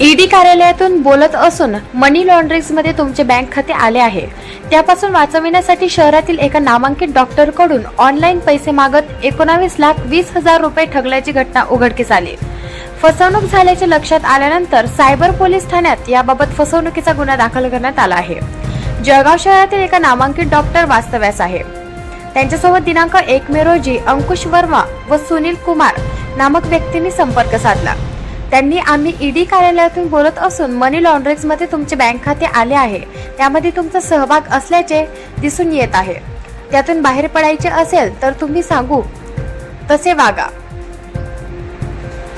ED कार्यालयातून बोलत असून मनी लॉन्ड्रिंगमध्ये तुमचे बँक खाते आले आहे. त्यापासून वाचविण्यासाठी शहरातील एका नामांकित डॉक्टरकडून ऑनलाईन पैसे मागत एकोणावीस लाख वीस हजार रुपये ठगल्याची घटना उघडकीस आली. फसवणूक झाल्याचे लक्षात आल्यानंतर सायबर पोलीस ठाण्यात याबाबत फसवणुकीचा गुन्हा दाखल करण्यात आला आहे. जळगाव शहरातील एका नामांकित डॉक्टर वास्तव्यास आहे. त्यांच्यासोबत दिनांक एक मे रोजी अंकुश वर्मा व सुनील कुमार नामक व्यक्तींनी संपर्क साधला. त्यांनी आम्ही ईडी कार्यालयातून बोलत असून मनी लॉन्ड्रिंगमध्ये तुमचे बँक खाते आले आहे. त्यामध्ये तुमचा सहभाग असल्याचे दिसून येत आहे. त्यातून बाहेर पडायचे असेल तर तुम्ही सांगू. तसे वागा.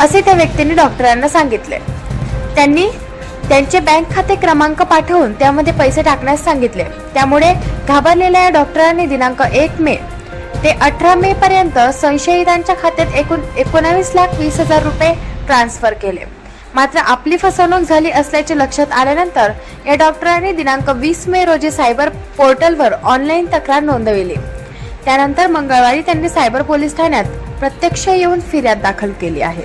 असे त्या व्यक्तीने डॉक्टरांना सांगितले. त्यांनी त्यांचे बँक खाते क्रमांक पाठवून त्यामध्ये पैसे टाकण्यास सांगितले. त्यामुळे घाबरलेल्या या डॉक्टरांनी दिनांक एक मे ते अठरा मे पर्यंत संशयितांच्या खात्यात एकूण एकोणावीस लाख वीस हजार रुपये ट्रान्सफर केले. मात्र आपली फसवणूक झाली असल्याचे लक्षात आल्यानंतर या डॉक्टरांनी दिनांक वीस मे रोजी सायबर पोर्टलवर ऑनलाईन तक्रार नोंदविली. त्यानंतर मंगळवारी त्यांनी सायबर पोलीस ठाण्यात प्रत्यक्ष येऊन फिर्याद दाखल केली आहे.